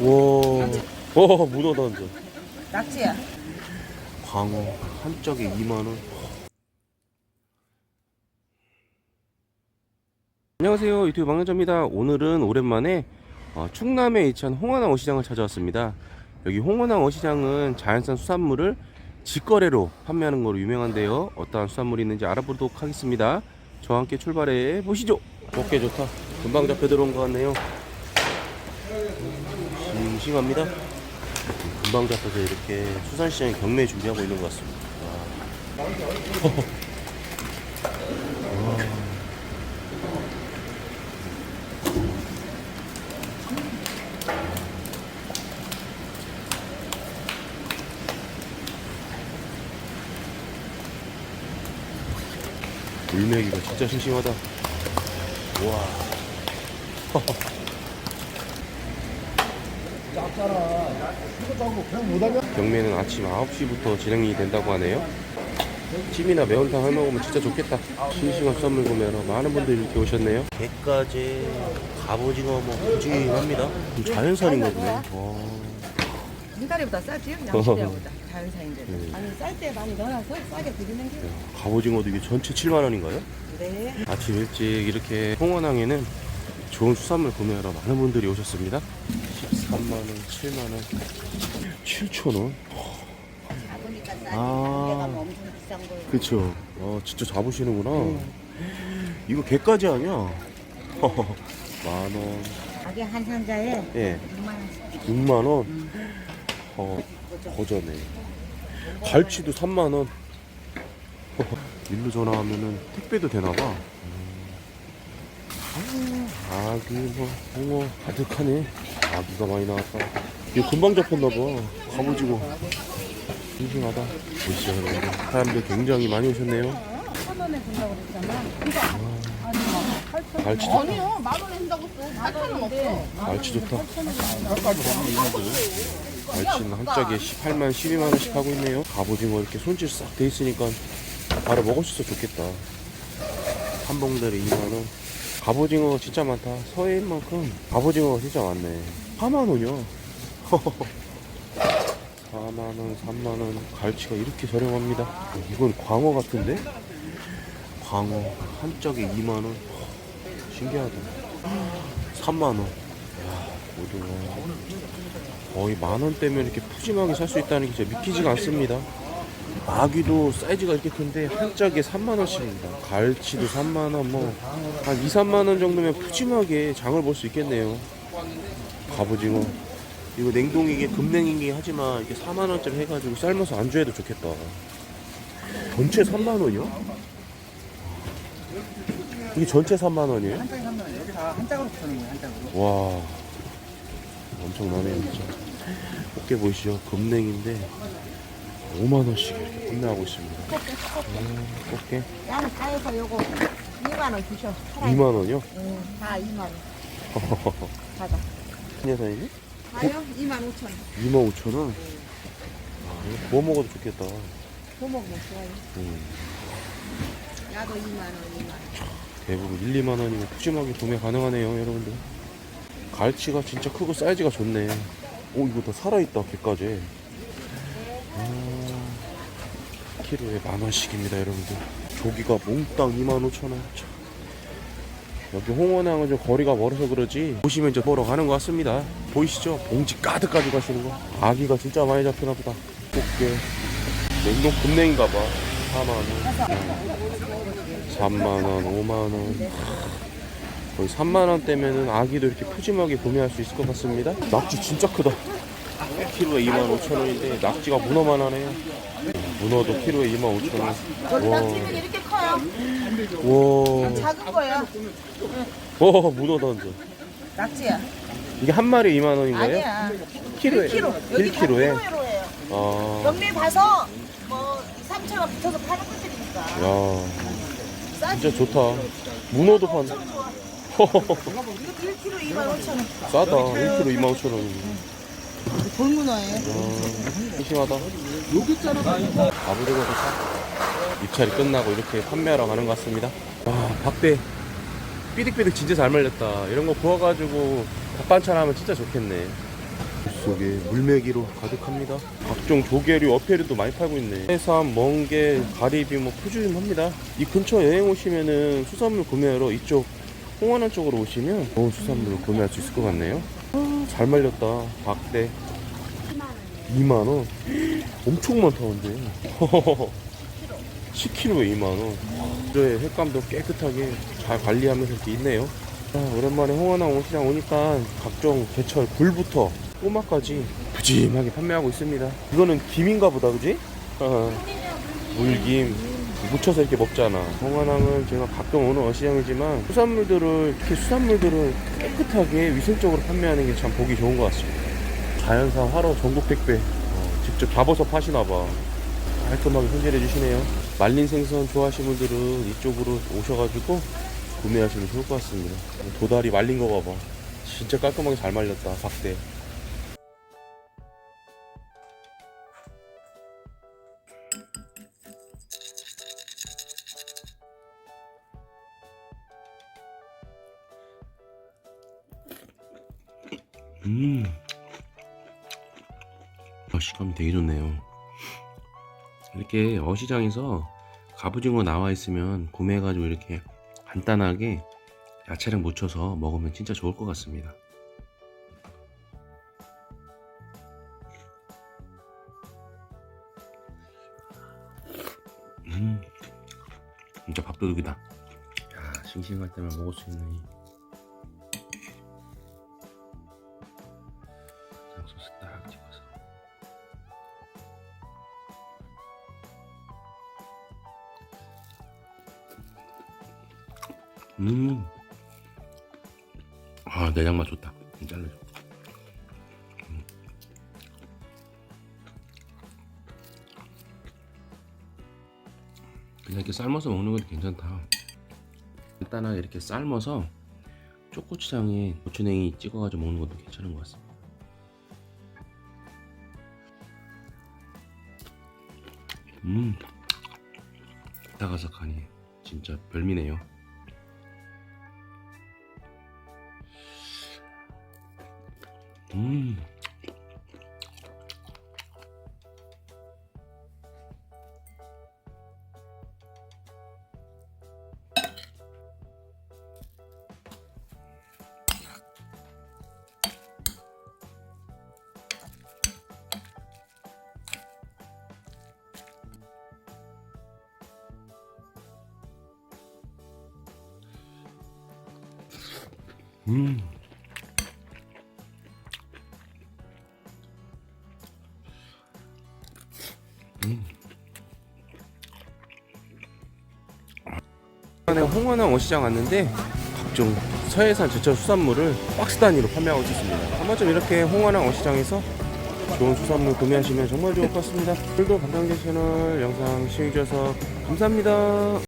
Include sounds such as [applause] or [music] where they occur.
와, 와 문어다 완전. 낙지야. 광어 한 짝에 2만 원. 안녕하세요 유튜브 망나자입니다. 오늘은 오랜만에 어, 충남의 이천 홍원항 어시장을 찾아왔습니다. 여기 홍원항 어시장은 자연산 수산물을 직거래로 판매하는 걸로 유명한데요. 어떠한 수산물이 있는지 알아보도록 하겠습니다. 저와 함께 출발해 보시죠. 어깨 좋다. 금방 잡혀 들어온 것 같네요. 싱싱합니다. 금방 잡혀서 이렇게 수산시장에 경매 준비하고 있는 것 같습니다. 와. 물메기가 진짜 싱싱하다. 와. 경매는 아침 9시부터 진행이 된다고 하네요. 찜이나 매운탕 해 먹으면 진짜 좋겠다. 싱싱한 썸을 구매하러 많은 분들이 이렇게 오셨네요. 개까지 갑오징어 뭐 푸짐합니다. 자연산인가 보네. 와. 민다리보다 싸지? [laughs] 어. 양식대보다 자연산인데. 네. 아니 쌀 때 많이 넣어놔서 싸게 드리는 게. 갑오징어도 이게 전체 7만 원인가요? 네. 아침 일찍 이렇게 홍원항에는 좋은 수산물 구매하러 많은 분들이 오셨습니다. 13만원, 7만원, 7천원. 잡으니까 싸지. 아. 그쵸. 아, 진짜 잡으시는구나. 이거 개까지 아니야? [laughs] 만원, 가게 한 상자에 예, 6만 원씩. 6만원. 어, 거저네. 갈치도 3만원. [laughs] 일로 전화하면은 택배도 되나봐. 아기 뭐 홍어 가득하네 아기가 많이 나왔다. 이거 금방 잡혔나봐. 갑오징어 싱싱하다. 보시죠 여러분들 사람들 굉장히 많이 오셨네요. 천 원에 준다고 그랬잖아. 아니 뭐 갈치 좋다. 아니요, 만 원에 한다고 또 8천 원 없어. 갈치 좋다. 갈치는 한 짝에 18만 12만원씩 하고 있네요. 갑오징어 이렇게 손질 싹 돼 있으니까 바로 먹을 수 있어 좋겠다. 한 봉다리 2만원 갑오징어 진짜 많다. 서해인 만큼 갑오징어가 진짜 많네. 4만 원이요. 4만 원 [laughs] 3만 원. 갈치가 이렇게 저렴합니다. 이건 광어 같은데? 광어 한 짝에 2만 원. 신기하다. 3만 원. 야 오징어 거의 만 원대면 이렇게 푸짐하게 살 수 있다는 게 진짜 믿기지가 않습니다 아귀도 사이즈가 이렇게 큰데 한 짝에 3만원씩입니다 갈치도 3만원 뭐 한 2, 3만원 정도면 푸짐하게 장을 볼 수 있겠네요 갑오징어 이거 냉동이게 금냉이긴 하지만 이게 4만원짜리 해가지고 삶아서 안주해도 좋겠다 전체 3만원이요? 이게 전체 3만원이에요? 한 짝에 3만 원. 여기 다 한 짝으로 붙는 거예요, 한 짝으로. 와 엄청나네요 진짜 꽃게 보이시죠 금냉인데 5만원씩 이렇게 판매하고 있습니다 음, 꽃게 양 사에서 요거 2만 원 주셔. 2만원이요? 응, 다 2만 원. [laughs] 받아. 큰예산이지? 가요? 2만 5천 원. 2만 5천원 아, 이거 구워 먹어도 좋겠다 더 먹으면 좋아요. 음, 야도 2만 원, 2만 원. 대부분 1, 2만원이면 푸짐하게 구매 가능하네요 여러분들 갈치가 진짜 크고 사이즈가 좋네 오 이거 다 살아있다 개까지 키로에 만 원씩입니다 여러분들. 조기가 몽땅 25,000원. 여기 홍원항은 좀 거리가 멀어서 그러지. 보시면 이제 보러 가는 것 같습니다. 보이시죠? 봉지 가득 가지고 가시는 거. 아기가 진짜 많이 잡히나 보다. 꽃게. 냉동 금냉인가 봐. 4만원. 3만원 5만원. 거의 3만원대면은 아기도 이렇게 푸짐하게 구매할 수 있을 것 같습니다. 낙지 진짜 크다 키로에 2만 5천원인데 낙지가 문어만 하네요 문어도 키로에 2만 5천원 저기 와. 낙지는 이렇게 커요. 와, 작은 거예요. 와 문어다 완전 낙지야. 이게 한 마리 2만 원인가요? 아니야. 키로에 1kg. 여기 1kg에 다 키로로 해요. 아, 경매 봐서 뭐 2, 3천 원 붙여서 파는 것들이니까. 야, 싸지. 진짜 좋다. 문어도 판. 엄청 좋아. [laughs] 이것도 1kg 2만 5천 원. 싸다. 1kg 2만 5천 원. 돌문어예요. 싱싱하다. 여기. 아부르고도 사. 입찰이 끝나고 이렇게 판매하러 가는 것 같습니다. 와, 박대. 삐득삐득 진짜 잘 말렸다. 이런 거 구워가지고 밥 반찬 하면 진짜 좋겠네. 속에 물메기로 가득합니다. 각종 조개류, 어패류도 많이 팔고 있네. 해삼, 멍게, 가리비, 뭐 푸짐합니다. 이 근처 여행 오시면은 수산물 구매하러 이쪽 홍원안 쪽으로 오시면 좋은 수산물을 구매할 수 있을 것 같네요. 아, 잘 말렸다. 박대. 2만 원. 엄청 많다 근데. 10kg에 2만 원. 저의 횟감도 깨끗하게 잘 관리하면서 이렇게 있네요. 아, 오랜만에 홍원항 온시장 오니까 각종 개철 굴부터 꼬마까지 푸짐하게 판매하고 있습니다. 이거는 김인가 보다, 그지? 어, 물김 묻혀서 이렇게 먹잖아. 홍원항은 제가 가끔 오는 어시장이지만 수산물들을 특히 수산물들을 깨끗하게 위생적으로 판매하는 게 참 보기 좋은 것 같습니다. 자연산 화로 전국 택배 어, 직접 잡아서 파시나 봐. 깔끔하게 손질해 주시네요. 말린 생선 좋아하시는 분들은 이쪽으로 오셔가지고 구매하시면 좋을 것 같습니다. 도다리 말린 거 봐봐. 진짜 깔끔하게 잘 말렸다. 박대. 음. 어, 식감이 되게 좋네요. 이렇게 어시장에서 갑오징어 나와 있으면 구매해가지고 이렇게 간단하게 야채랑 묻혀서 먹으면 진짜 좋을 것 같습니다. 음, 진짜 밥도둑이다. 야, 싱싱할 때만 먹을 수 있는 이 음. 아, 내장 맛 좋다. 좀 잘라줘. 음. 그냥 이렇게 삶아서 먹는 것도 괜찮다. 간단하게 이렇게 삶아서 초고추장에 고추냉이 찍어가지고 먹는 것도 괜찮은 것 같습니다. 음, 다가삭하니 진짜 별미네요. 음. 음. 이번에 홍원항 어시장 왔는데 각종 서해산 제철 수산물을 박스 단위로 판매하고 있습니다. 한 번쯤 이렇게 홍원항 어시장에서 좋은 수산물 구매하시면 정말 좋을 것 같습니다. 오늘도 감당제 채널 영상 시청해주셔서 감사합니다.